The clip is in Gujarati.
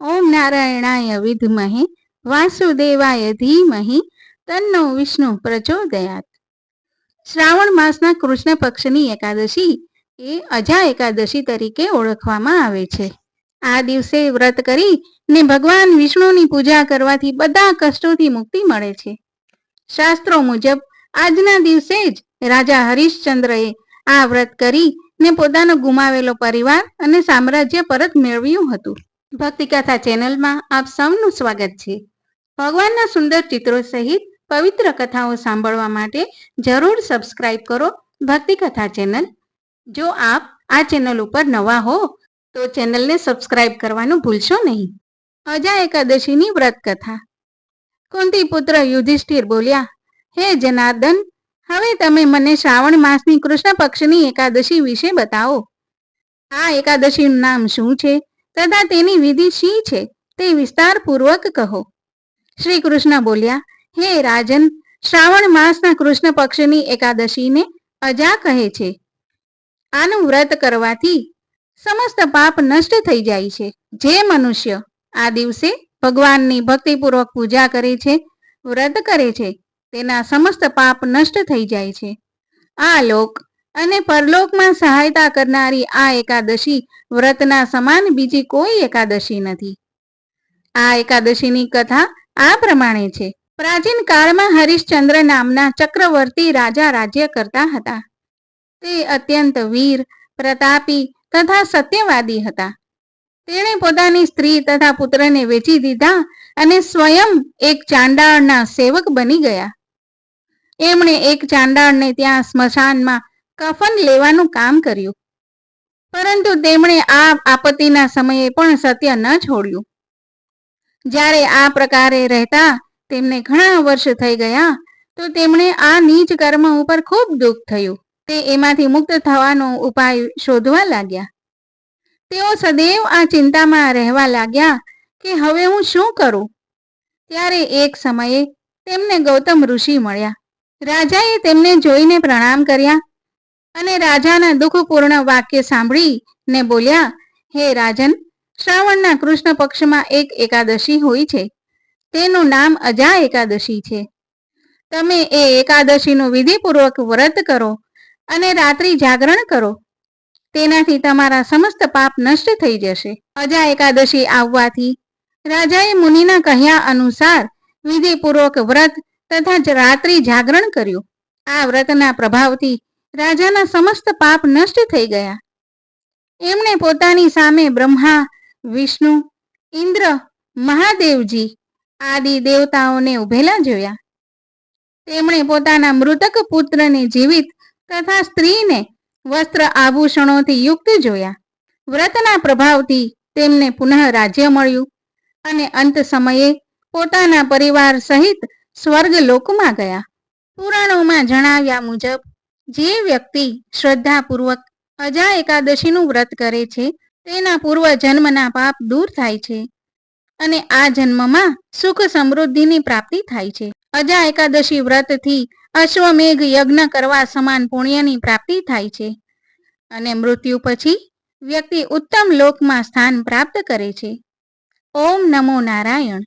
ઓમ નારાયણાય વિધમહે વાસુદેવાય ધીમહિ, તન્નો વિષ્ણુ પ્રચોદયાત. શ્રાવણ માસના કૃષ્ણ પક્ષની એકાદશી એ અજા એકાદશી તરીકે ઓળખવામાં આવે છે. આ દિવસે વ્રત કરી ને ભગવાન વિષ્ણુની પૂજા કરવાથી બધા કષ્ટોથી મુક્તિ મળે છે. શાસ્ત્રો મુજબ આજના દિવસે જ રાજા હરિશ્ચંદ્રએ આ વ્રત કરી ને પોતાનો ગુમાવેલો પરિવાર અને સામ્રાજ્ય પરત મેળવ્યું હતું. ભક્તિ કથા ચેનલમાં આપ સૌનું સ્વાગત છે. ભગવાનના સુંદર ચિત્રો સહિત પવિત્ર કથાઓ સાંભળવા માટે જરૂર સબસ્ક્રાઇબ કરો ભક્તિ કથા ચેનલ. જો આપ આ ચેનલ ઉપર નવા હો, તો ચેનલને સબસ્ક્રાઇબ કરવાનું ભૂલશો નહીં. અજા એકાદશીની વ્રત કથા. કુંતી પુત્ર યુધિષ્ઠિર બોલ્યા, હે જનાર્દન હવે તમે મને શ્રાવણ માસની કૃષ્ણ પક્ષની એકાદશી વિશે બતાવો. આ એકાદશીનું નામ શું છે? તથા તેની વિધિ શી છે? તે વિસ્તારપૂર્વક કહો. શ્રી કૃષ્ણ બોલ્યા, હે રાજન, શ્રાવણ માસના કૃષ્ણ પક્ષની એકાદશીને અજા કહે છે. આનું વ્રત કરવાથી સમસ્ત પાપ નષ્ટ થઈ જાય છે. જે મનુષ્ય આ દિવસે ભગવાનની ભક્તિપૂર્વક પૂજા કરે છે, વ્રત કરે છે તેના સમસ્ત પાપ નષ્ટ થઈ જાય છે. આ લોક અને પરલોકમાં સહાયતા કરનારી આ એકાદશી વ્રતના સમાન બીજી કોઈ એકાદશી નથી. આ એકાદશીની કથા આ પ્રમાણે છે. પ્રાચીન કાળમાં હરિશ્ચંદ્ર નામના ચક્રવર્તી રાજા રાજ્ય કરતા હતા. તે અત્યંત વીર, પ્રતાપી તથા સત્યવાદી હતા. તેણે પોતાની સ્ત્રી તથા પુત્રને વેચી દીધા અને સ્વયં એક ચાંડાળના સેવક બની ગયા. એમણે એક ચાંડાળને ત્યાં સ્મશાનમાં કફન લેવાનું કામ કર્યું. પરંતુ તેમણે આ આપત્તિના સમયે પણ સત્ય ન છોડ્યું. જ્યારે આ પ્રકારે રહેતા તેમને ઘણા વર્ષ થઈ ગયા, તો તેમણે આ નીચ કર્મ ઉપર ખૂબ દુઃખ થયું. તે એમાંથી મુક્ત થવાનો ઉપાય શોધવા લાગ્યા. તેઓ સદૈવ આ ચિંતામાં રહેવા લાગ્યા કે હવે હું શું કરું? ત્યારે એક સમયે તેમને ગૌતમ ઋષિ મળ્યા. રાજાએ તેમને જોઈને પ્રણામ કર્યા અને રાજાના દુઃખપૂર્ણ વાક્ય સાંભળી ને બોલ્યા, હે રાજન, શ્રાવણના કૃષ્ણ પક્ષમાં એક એકાદશી હોય છે. તેનું નામ અજા એકાદશી છે. તમે એ એકાદશીનું વિધિપૂર્વક વ્રત કરો અને રાત્રિ જાગરણ કરો. તેનાથી તમારા સમસ્ત પાપ નષ્ટ થઈ જશે. અજા એકાદશી આવવાથી રાજાએ મુનિના કહ્યા અનુસાર વિધિપૂર્વક વ્રત તથા રાત્રિ જાગરણ કર્યું. આ વ્રતના પ્રભાવથી રાજાના સમસ્ત પાપ નષ્ટ થઈ ગયા. એમણે પોતાની સામે બ્રહ્મા, વિષ્ણુ, ઇન્દ્ર, મહાદેવજી આદિ દેવતાઓને ઉભેલા જોયા. તેમણે પોતાના મૃતક પુત્રને જીવિત તથા સ્ત્રીને વસ્ત્ર આભૂષણોથી યુક્ત જોયા. વ્રતના પ્રભાવથી તેમને પુનઃ રાજ્ય મળ્યું અને અંત સમયે પોતાના પરિવાર સહિત સ્વર્ગ લોકમાં ગયા. પુરાણોમાં જણાવ્યા મુજબ, જે વ્યક્તિ શ્રદ્ધાપૂર્વક અજા એકાદશીનું વ્રત કરે છે, તેના પૂર્વ જન્મના પાપ દૂર થાય છે અને આ જન્મમાં સુખ સમૃદ્ધિની પ્રાપ્તિ થાય છે. અજા એકાદશી વ્રતથી અશ્વમેઘ યજ્ઞ કરવા સમાન પુણ્યની પ્રાપ્તિ થાય છે અને મૃત્યુ પછી વ્યક્તિ ઉત્તમ લોકમાં સ્થાન પ્રાપ્ત કરે છે. ઓમ નમો નારાયણ.